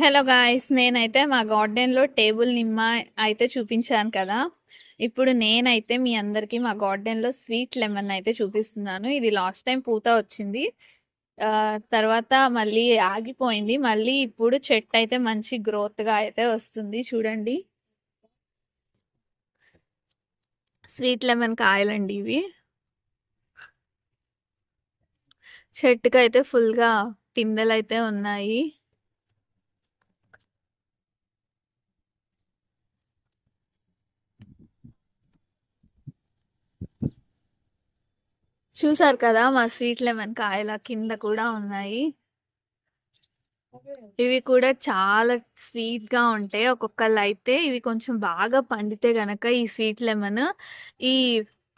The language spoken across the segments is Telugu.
హలో గాయ్స్ నేనైతే మా గార్డెన్లో టేబుల్ నిమ్మ అయితే చూపించాను కదా. ఇప్పుడు నేనైతే మీ అందరికీ మా గార్డెన్లో స్వీట్ లెమన్ అయితే చూపిస్తున్నాను. ఇది లాస్ట్ టైం పూత వచ్చింది. తర్వాత మళ్ళీ ఆగిపోయింది. మళ్ళీ ఇప్పుడు చెట్టు అయితే మంచి గ్రోత్గా అయితే వస్తుంది. చూడండి. స్వీట్ లెమన్ కాయలండి ఇవి. చెట్టుకి అయితే ఫుల్గా పిందెలు అయితే ఉన్నాయి. చూసారు కదా మా స్వీట్ లెమన్ కాయల కింద కూడా ఉన్నాయి. ఇవి కూడా చాలా స్వీట్గా ఉంటాయి ఒక్కొక్కళ్ళు అయితే ఇవి కొంచెం బాగా పండితే గనక ఈ స్వీట్ లెమన్ ఈ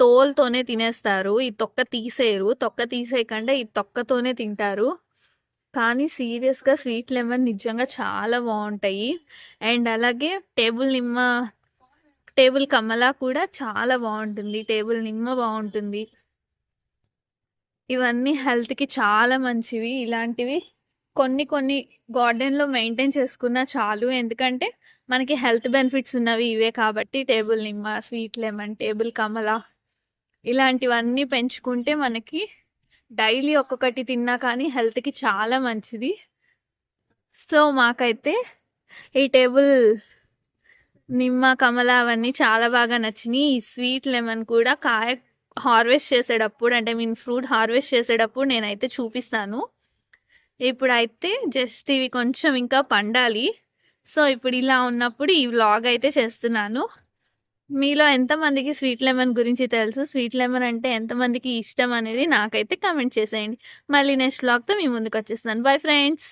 తోలుతోనే తినేస్తారు. ఈ తొక్క తీసేయరు. తొక్క తీసేయకుండా ఈ తొక్కతోనే తింటారు. కానీ సీరియస్గా స్వీట్ లెమన్ నిజంగా చాలా బాగుంటాయి. అండ్ అలాగే టేబుల్ నిమ్మ టేబుల్ కమలా కూడా చాలా బాగుంటుంది. టేబుల్ నిమ్మ బాగుంటుంది. ఇవన్నీ హెల్త్కి చాలా మంచివి. ఇలాంటివి కొన్ని కొన్ని గార్డెన్లో మెయింటైన్ చేసుకున్నా చాలు. ఎందుకంటే మనకి హెల్త్ బెనిఫిట్స్ ఉన్నవి ఇవే కాబట్టి టేబుల్ నిమ్మ స్వీట్ లెమన్ టేబుల్ కమల ఇలాంటివన్నీ పెంచుకుంటే మనకి డైలీ ఒక్కొక్కటి తిన్నా కానీ హెల్త్కి చాలా మంచిది. సో మాకైతే ఈ టేబుల్ నిమ్మ కమల అవన్నీ చాలా బాగా నచ్చినాయి. ఈ స్వీట్ లెమన్ కూడా కాయ హార్వెస్ట్ చేసేటప్పుడు అంటే మీన్ ఫ్రూట్ హార్వెస్ట్ చేసేటప్పుడు నేనైతే చూపిస్తాను. ఇప్పుడైతే జస్ట్ ఇవి కొంచెం ఇంకా పండాలి. సో ఇప్పుడు ఇలా ఉన్నప్పుడు ఈ వ్లాగ్ అయితే చేస్తున్నాను. మీలో ఎంతమందికి స్వీట్ లెమన్ గురించి తెలుసు? స్వీట్ లెమన్ అంటే ఎంతమందికి ఇష్టం అనేది నాకైతే కమెంట్ చేసేయండి. మళ్ళీ నెక్స్ట్ వ్లాగ్తో మీ ముందుకు వచ్చేస్తాను. Bye friends!